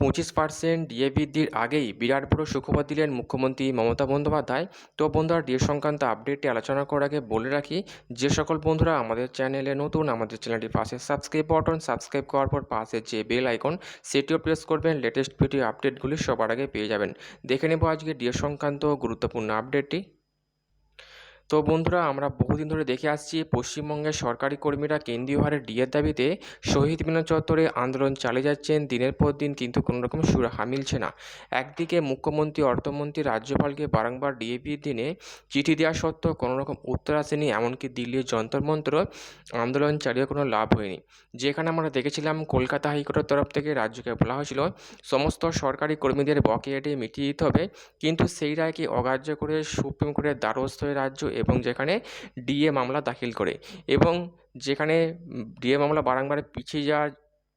পঁচিশ percent DA বৃদ্ধির আগেই বিরাট বড় সুখবর দিলেন মুখ্যমন্ত্রী মমতা বন্দ্যোপাধ্যায়। তো বন্ধুরা ডিএ সংক্রান্ত আপডেটটি আলোচনা করার আগে বলে রাখি, যে সকল বন্ধুরা আমাদের চ্যানেলে নতুন, আমাদের চ্যানেলটির পাশে সাবস্ক্রাইব বাটন সাবস্ক্রাইব করার পর পাশে যে বেল আইকন সেটিও প্রেস করবেন। লেটেস্ট ভিডিও আপডেটগুলি সবার আগে পেয়ে যাবেন। দেখে নেব আজকে ডিএ সংক্রান্ত গুরুত্বপূর্ণ আপডেটটি তো বন্ধুরা, আমরা বহুদিন ধরে দেখে আসছি পশ্চিমবঙ্গের সরকারি কর্মীরা কেন্দ্রীয় হারে ডিএর দাবিতে শহীদ মিনার চত্বরে আন্দোলন চালিয়ে যাচ্ছেন। দিনের পর দিন কিন্তু কোনো রকম সুরাহা মিলছে না। একদিকে মুখ্যমন্ত্রী, অর্থমন্ত্রী রাজ্যপালকে বারংবার ডিএপির দিনে চিঠি দেওয়া সত্ত্বেও কোনো রকম উত্তর আসেনি, এমনকি দিল্লির যন্তর মন্ত্র আন্দোলন চালিয়ে কোনো লাভ হয়নি। যেখানে আমরা দেখেছিলাম, কলকাতা হাইকোর্টের তরফ থেকে রাজ্যকে বলা হয়েছিল, সমস্ত সরকারি কর্মীদের বকেয়াটি মিটিয়ে দিতে হবে। কিন্তু সেই রায়কে অগ্রাহ্য করে সুপ্রিম কোর্টের দ্বারস্থ রাজ্য এবং যেখানে ডিএ মামলা দাখিল করে এবং যেখানে ডিএ মামলা বারংবার পিছিয়ে যাওয়ার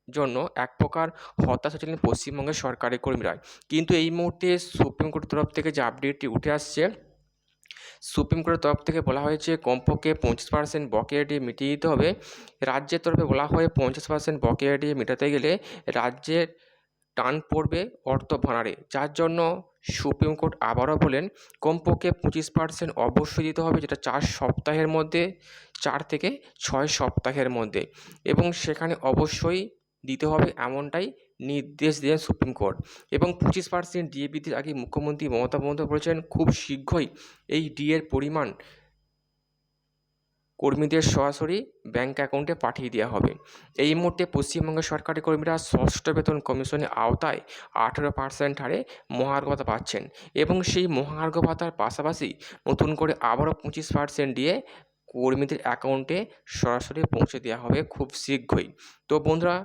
জন্য এক প্রকার হতাশা ছিলেন পশ্চিমবঙ্গের সরকারি কর্মীরা কিন্তু এই মুহূর্তে সুপ্রিম কোর্টের তরফ থেকে যে আপডেটটি উঠে আসছে, সুপ্রিম কোর্টের তরফ থেকে বলা হয়েছে কমপক্ষে পঞ্চাশ পার্সেন্ট বকেয়া ডিএ মিটিয়ে দিতে হবে। রাজ্যের তরফে বলা হয় পঞ্চাশ পার্সেন্ট বকেয়া ডিএ মেটাতে গেলে রাজ্যের টান পড়বে অর্থ ভাঁড়ারে। যার জন্য সুপ্রিম কোর্ট আবারও বলেন, কমপক্ষে পঁচিশ পার্সেন্ট অবশ্যই দিতে হবে, যেটা চার সপ্তাহের মধ্যে, চার থেকে ছয় সপ্তাহের মধ্যে। এবং সেখানে অবশ্যই দিতে হবে এমনটাই নির্দেশ দিলেন সুপ্রিম কোর্ট। এবং পঁচিশ পার্সেন্ট ডিএ বৃদ্ধির আগে মুখ্যমন্ত্রী মমতা বন্দ্যোপাধ্যায় বলেছেন, খুব শীঘ্রই এই ডিএর পরিমাণ কর্মীদের সরাসরি ব্যাঙ্ক অ্যাকাউন্টে পাঠিয়ে দেওয়া হবে। এই মুহূর্তে পশ্চিমবঙ্গের সরকারি কর্মীরা ষষ্ঠ বেতন কমিশনের আওতায় আঠেরো পার্সেন্ট হারে মহার্ঘ ভাতা পাচ্ছেন এবং সেই মহার্ঘ ভাতার পাশাপাশি নতুন করে আবারও পঁচিশ পার্সেন্ট দিয়ে কর্মীদের অ্যাকাউন্টে সরাসরি পৌঁছে দেওয়া হবে খুব শীঘ্রই। তো বন্ধুরা,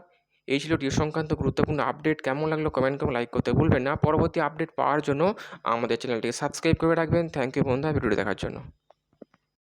এই ছিল ডিও সংক্রান্ত গুরুত্বপূর্ণ আপডেট কেমন লাগল কমেন্ট করে লাইক করতে ভুলবেন না। পরবর্তী আপডেট পাওয়ার জন্য আমাদের চ্যানেলটিকে সাবস্ক্রাইব করে রাখবেন। থ্যাংক ইউ বন্ধুরা ভিডিওটি দেখার জন্য।